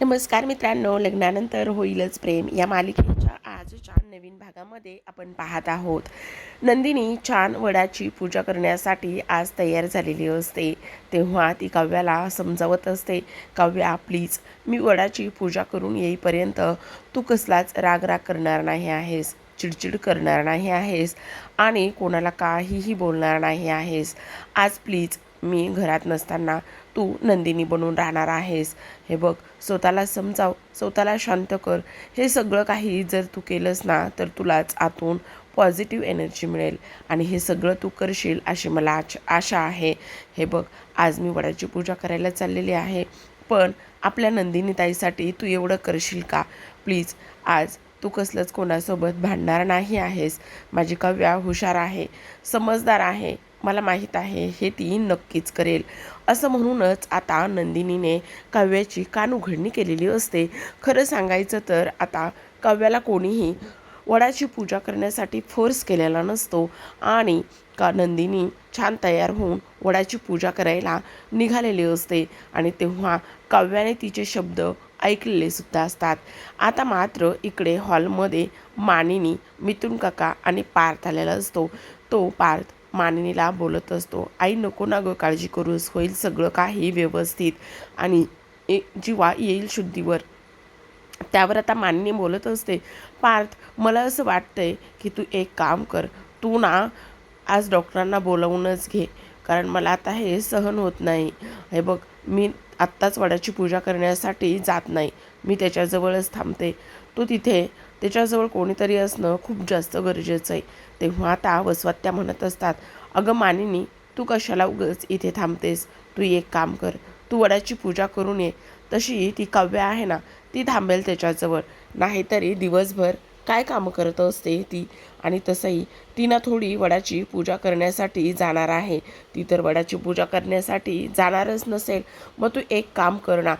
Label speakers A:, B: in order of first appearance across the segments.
A: नमस्कार मित्रांनो लग्नानंतर होईलच प्रेम. या मालिकेच्या आजच्या नवीन भागामध्ये आपण पाहत आहोत. नंदिनी छान वडाची पूजा करण्यासाठी आज तयार झालेली असते. तेव्हा ती काव्याला समजावत असते काव्या प्लीज मी वडाची पूजा करून येईपर्यंत तू कसलाच रागराग करणार नाही आहेस चिडचिड करणार नाही आहेस आणि कोणाला काहीही बोलणार नाही आहेस. आज प्लीज मी घरात नसताना तू नंदिनी बनून राहणार आहेस. हे बघ स्वतःला समजाव स्वतःला शांत कर. हे सगळं काही जर तू केलंस ना तर तुलाच आतून पॉझिटिव्ह एनर्जी मिळेल आणि हे सगळं तू करशील अशी मला आच आशा आहे. हे बघ आज मी वडाची पूजा करायला चाललेली आहे पण आपल्या नंदिनी ताईसाठी तू एवढं करशील का? प्लीज आज तू कसलंच कोणासोबत भांडणार नाही आहेस. माझी काव्या हुशार आहे समजदार आहे. मला माहीत आहे हे ती नक्कीच करेल. असं म्हणूनच आता नंदिनीने काव्याची कानउघडणी केलेली असते. खरं सांगायचं तर आता काव्याला कोणीही वडाची पूजा करण्यासाठी फोर्स केलेला नसतो आणि का नंदिनी छान तयार होऊन वडाची पूजा करायला निघालेली असते आणि तेव्हा काव्याने तिचे शब्द ऐकलेले सुद्धा असतात. आता मात्र इकडे हॉलमध्ये मानिनी मिथुन काका आणि पार्थ आलेला असतो. तो पार्थ मानिनीला बोलत असतो आई नको ना गं काळजी करूस होईल सगळं काही व्यवस्थित. आणि ए जीवा येईल शुद्धीवर. त्यावर आता मानिनी बोलत असते पार्थ मला असं वाटतंय की तू एक काम कर तू ना आज डॉक्टरांना बोलवूनच घे कारण मला आता हे सहन होत नाही. हे बघ मी आत्ताच वडाची पूजा करण्यासाठी जात नाही मी त्याच्याजवळच थांबते. तो तिथे त्याच्याजवळ कोणीतरी असणं खूप जास्त गरजेचं आहे. तेव्हा आता वसवात्या म्हणत असतात अगं मानिनी तू कशाला उगच इथे थांबतेस? तू एक काम कर तू वडाची पूजा करून ये. तशी ती काव्य आहे ना ती थांबेल त्याच्याजवळ. नाहीतरी दिवसभर काय कामं करत असते ती? आणि तसंही ती ना थोडी वडाची पूजा करण्यासाठी जाणार आहे. ती तर वडाची पूजा करण्यासाठी जाणारच नसेल. मग तू एक काम कर ना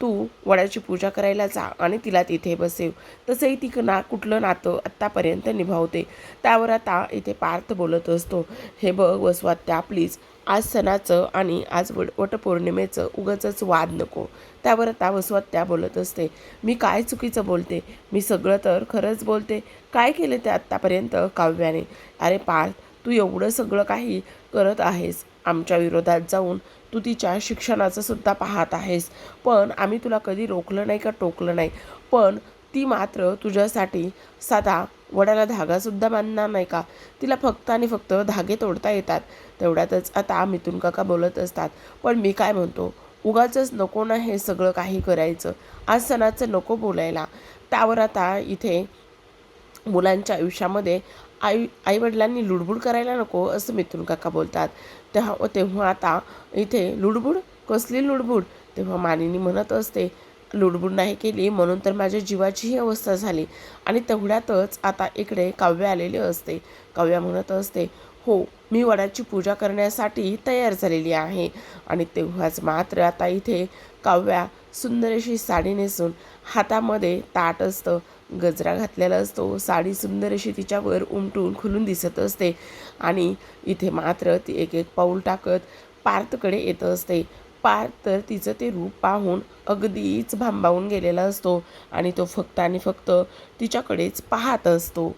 A: तू वडाची पूजा करायला जा आणि तिला तिथे बसेव. तसंही ती ना कुठलं नातं आत्तापर्यंत निभावते. त्यावर आता इथे पार्थ बोलत असतो. हे बघ वसवात्या प्लीज. आज सणाचं आणि आज वट वटपौर्णिमेचं उगाचच वाद नको. त्यावर आता वसवात्या बोलत असते. मी काय चुकीचं बोलते? मी सगळं तर खरंच बोलते. काय केलं ते आत्तापर्यंत काव्याने? अरे पार्थ तू एवढं सगळं काही करत आहेस. आमच्या विरोधात जाऊन तू तिच्या शिक्षणाचं सुद्धा पाहत आहेस. पण आम्ही तुला कधी रोखलं नाही का टोकलं नाही. पण ती मात्र तुझ्यासाठी साधा वड्याला धागासुद्धा बांधणार नाही का? तिला फक्त आणि फक्त धागे तोडता येतात. तेवढ्यातच आता मिथून काका बोलत असतात. पण मी काय म्हणतो? उगाचच नको ना हे सगळं काही करायचं. आज सणाचं नको बोलायला. त्यावर आता इथे मुलांच्या आयुष्यामध्ये आई आईवडिलांनी लुडबुड करायला नको असं मिथून काका बोलतात. तेव्हा तेव्हा आता इथे लुडबुड कसली लुडबुड? तेव्हा मानिनी म्हणत असते लुडबुड नाही केली म्हणून तर माझ्या जीवाचीही अवस्था झाली. आणि तेवढ्यातच आता इकडे काव्य आलेले असते. काव्या म्हणत असते हो मी वडाची पूजा करण्यासाठी तयार झालेली आहे. आणि तेव्हाच मात्र आता इथे काव्या सुंदर अशी साडी नेसून हातामध्ये ताट असतं. गजरा घातलेला असतो. साडी सुंदर अशी तिच्यावर उमटून खुलून दिसत असते. आणि इथे मात्र ती एक एक पाऊल टाकत पार्थकडे येत असते. पार्थ तर तिचं ते रूप पाहून अगदीच भांबावून गेलेला असतो. आणि तो फक्त आणि फक्त तिच्याकडेच पाहत असतो.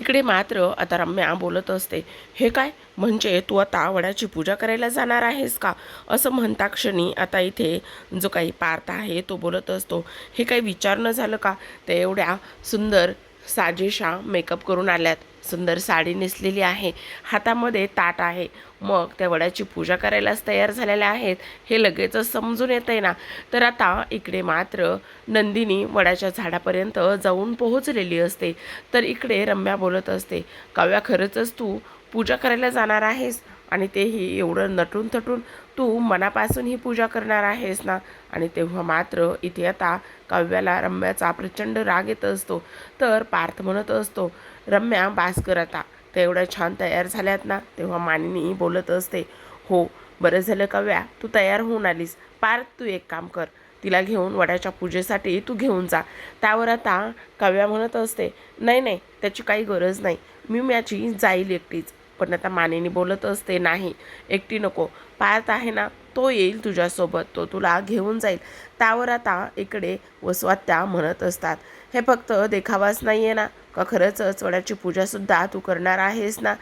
A: इकडे मात्र आता रम्या बोलत असते हे काय? म्हणजे तू आता वडाची पूजा करायला जाणार आहेस का? असं म्हणता क्षणी आता इथे जो काही पार्थ आहे तो बोलत असतो हे काही विचारणं झालं का? ते एवढ्या सुंदर साजेशा मेकअप करून आल्यात. सुंदर साडी नेसलेली आहे. हातामध्ये ताट आहे. मग त्या वडाची पूजा करायलाच तयार झालेल्या आहेत. हे लगेचच समजून येतं आहे ना. तर आता इकडे मात्र नंदिनी वडाच्या झाडापर्यंत जाऊन पोहोचलेली असते. तर इकडे रम्या बोलत असते काव्या खरंचच तू पूजा करायला जाणार आहेस? आणि तेही एवढं नटून थटून तू मनापासून ही पूजा करणार आहेस ना? आणि तेव्हा मात्र इथे आता काव्याला रम्याचा प्रचंड राग येत असतो. तर पार्थ म्हणत असतो रम्या बास कर आता. तेवढ्या छान तयार झाल्यात ना? तेव्हा मानिनी बोलत असते हो बरं झालं काव्या तू तयार होऊन आलीस. पार्थ तू एक काम कर. तिला घेऊन वड्याच्या पूजेसाठी तू घेऊन जा. त्यावर आता काव्या म्हणत असते नाही नाही त्याची काही गरज नाही. मी माझी जाईल एकटीच. पण आता मानेनी बोलत असते नाही एकटी नको. पार्थ आहे ना तो येईल तुझ्यासोबत तो तुला घेऊन जाईल. त्यावर आता इकडे वसवात्या म्हणत असतात. हे फक्त देखावाच नाही आहे ना? का खरंच वडाची पूजासुद्धा तू करणार आहेस ना?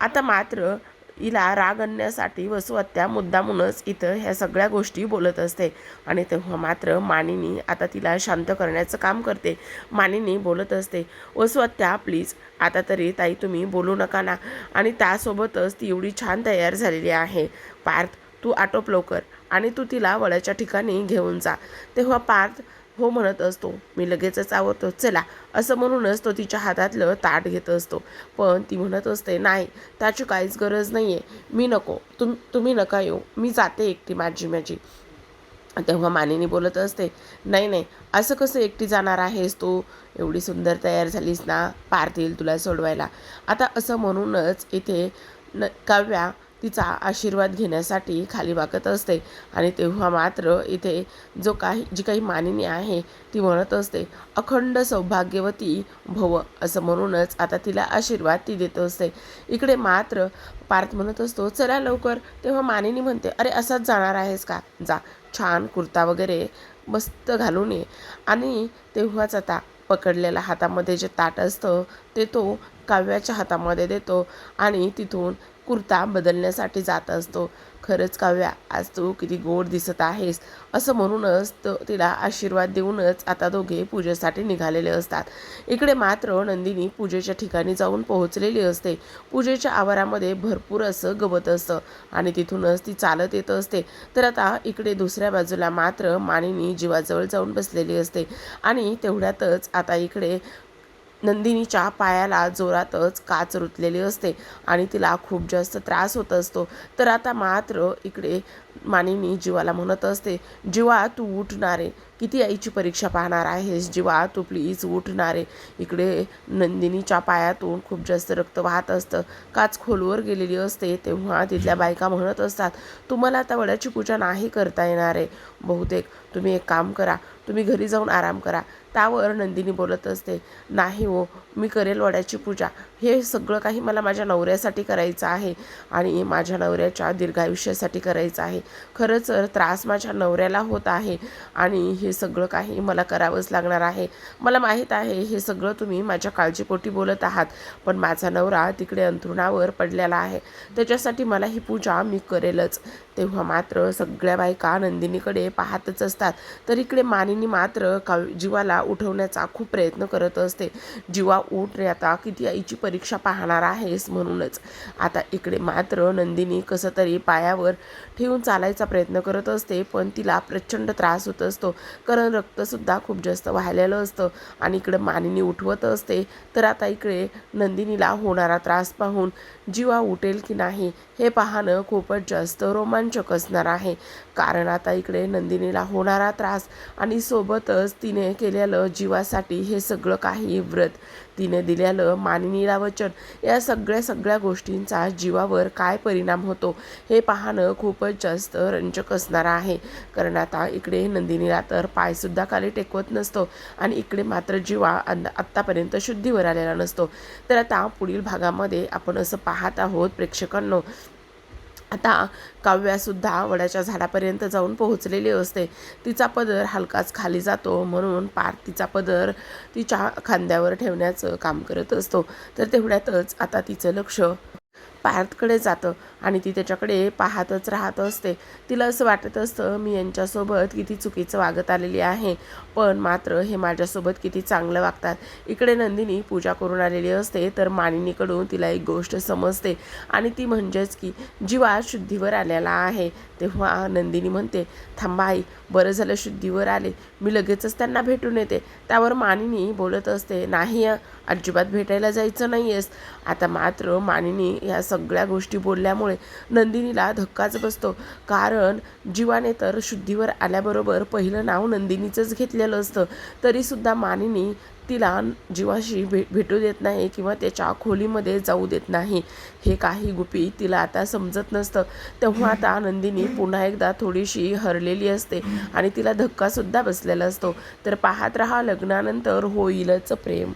A: आता मात्र हिला राग आणण्यासाठी वसुहत्या मुद्दामूनच इथं ह्या सगळ्या गोष्टी बोलत असते. आणि तेव्हा मात्र मानिनी आता तिला शांत करण्याचं काम करते. मानिनी बोलत असते वसुहत्या प्लीज आता तरी ताई तुम्ही बोलू नका ना. आणि त्यासोबतच ती एवढी छान तयार झालेली आहे. पार्थ तू आटोप लवकर आणि तू तिला वळाच्या ठिकाणी घेऊन जा. तेव्हा पार्थ हो म्हणत असतो मी लगेचच आवडतो चला असं म्हणूनच तो तिच्या हातातलं ताट घेत असतो. पण ती म्हणत असते नाही त्याची काहीच गरज नाही आहे मी नको. तुम तुम्ही नका येऊ. मी जाते एकटी माझी माझी. तेव्हा मानेनी बोलत असते नाही नाही. असं कसं एकटी जाणार आहेस तू? एवढी सुंदर तयार झालीस ना? पारतील तुला सोडवायला. आता असं म्हणूनच इथे न काव्या तिचा आशीर्वाद घेण्यासाठी खाली वाकत असते आणि तेव्हा मात्र इथे जो काही जी काही मानिनी आहे ती म्हणत असते अखंड सौभाग्यवती भव असं म्हणूनच आता तिला आशीर्वाद ती देत असते. इकडे मात्र पार्थ म्हणत असतो चला लवकर. तेव्हा मानिनी म्हणते अरे असाच जाणार आहेस का? जा छान कुर्ता वगैरे मस्त घालून ये. आणि तेव्हाच आता पकडलेल्या हातामध्ये जे ताट असतं ते तो काव्याच्या हातामध्ये देतो आणि तिथून कुर्ता बदलण्यासाठी जात असतो. खरंच काव्या आज तू किती गोड दिसत आहेस असं म्हणूनच तो तिला आशीर्वाद देऊनच आता दोघे पूजेसाठी निघालेले असतात. इकडे मात्र नंदिनी पूजेच्या ठिकाणी जाऊन पोहोचलेली असते. पूजेच्या आवारामध्ये भरपूर असं गवत असतं आणि तिथूनच ती चालत येत असते. तर आता इकडे दुसऱ्या बाजूला मात्र मानिनी जीवाजवळ जाऊन बसलेली असते आणि तेवढ्यातच आता इकडे नंदिनीच्या पायाला जोरातच काच रुतलेली असते आणि तिला खूप जास्त त्रास होत असतो. तर आता मात्र इकडे मानिनी जीवाला म्हणत असते जीवा तू उठणारे किती आईची परीक्षा पाहणार आहेस? जीवा तू प्लीज उठणारे इकडे नंदिनीच्या पायातून खूप जास्त रक्त वाहत असतं. काच खोलवर गेलेली असते. तेव्हा तिथल्या बायका म्हणत असतात तुम्हाला आता वड्याची पूजा नाही करता येणार आहे. बहुतेक तुम्ही एक काम करा. तुम्ही घरी जाऊन आराम करा. त्यावर नंदिनी बोलत असते नाही हो मी करेल वड्याची पूजा. हे सगळं काही मला माझ्या नवऱ्यासाठी करायचं आहे आणि माझ्या नवऱ्याच्या दीर्घायुष्यासाठी करायचं आहे. खरंच तर त्रास माझ्या नवऱ्याला होत आहे आणि हे सगळं काही मला करावंच लागणार आहे. मला माहीत आहे हे सगळं तुम्ही माझ्या काळजीपोटी बोलत आहात पण माझा नवरा तिकडे अंथरुणावर पडलेला आहे. त्याच्यासाठी मला ही पूजा मी करेलच. तेव्हा मात्र सगळ्या बायका नंदिनीकडे पाहतच असतात. तर इकडे मानिनी मात्र का जीवाला उठवण्याचा खूप प्रयत्न करत असते. जीवा उठ रे आता किती आईची परीक्षा पाहणार आहेस म्हणूनच. आता इकडे मात्र नंदिनी कसं तरी पायावर ठेवून चालायचा प्रयत्न करत असते पण तिला प्रचंड त्रास होत असतो. कारण रक्तसुद्धा खूप जास्त वाहिलेलं असतं आणि इकडे मानिनी उठवत असते. तर आता इकडे नंदिनीला होणारा त्रास पाहून जीवा उठेल की नाही हे पाहणं खूपच जास्त रोमांचक असणार आहे. कारण आता इकडे नंदिनीला होणारा त्रास आणि सोबतच तिने केलेलं जीवासाठी हे सगळं काही व्रत. तिने दिलेलं मानिनीला वचन या सगळ्या सगळ्या गोष्टींचा जीवावर काय परिणाम होतो हे पाहणं खूपच जास्त रंजक असणार आहे. कारण आता इकडे नंदिनीला तर पायसुद्धा खाली टेकवत नसतो आणि इकडे मात्र जीवा आत्तापर्यंत शुद्धीवर आलेला नसतो. तर आता पुढील भागामध्ये आपण असं पाहत आहोत प्रेक्षकांनो. आता काव्यासुद्धा वडाच्या झाडापर्यंत जाऊन पोहोचलेली असते. तिचा पदर हलकाच खाली जातो म्हणून पार तिचा पदर तिच्या खांद्यावर ठेवण्याचं काम करत असतो. तर तेवढ्यातच आता तिचं लक्ष पार्थकडे जातं. आणि ती त्याच्याकडे पाहतच राहत असते. तिला असं वाटत असतं मी यांच्यासोबत किती चुकीचं वागत आलेली आहे पण मात्र हे माझ्यासोबत किती चांगलं वागतात. इकडे नंदिनी पूजा करून आलेली असते तर मानिनीकडून तिला एक गोष्ट समजते आणि ती म्हणजेच की जीवा शुद्धीवर आलेला आहे. तेव्हा नंदिनी म्हणते थांबा आई बरं झालं शुद्धीवर आले. मी लगेचच त्यांना भेटून येते. त्यावर मानिनी बोलत असते नाही अजिबात भेटायला जायचं नाही आहेस आता मात्र मानिनी ह्या सगळ्या गोष्टी बोलल्यामुळे नंदिनीला धक्काच बसतो. कारण जीवाने तर शुद्धीवर आल्याबरोबर पहिलं नाव नंदिनीचंच घेतलेलं असतं. तरीसुद्धा मानिनी तिला जीवाशी भे भेटू देत नाही किंवा त्याच्या खोलीमध्ये जाऊ देत नाही. हे काही गुपी तिला आता समजत नसतं. तेव्हा आता नंदिनी पुन्हा एकदा थोडीशी हरलेली असते आणि तिला धक्कासुद्धा बसलेला असतो. तर पाहत राहा लग्नानंतर होईलच प्रेम.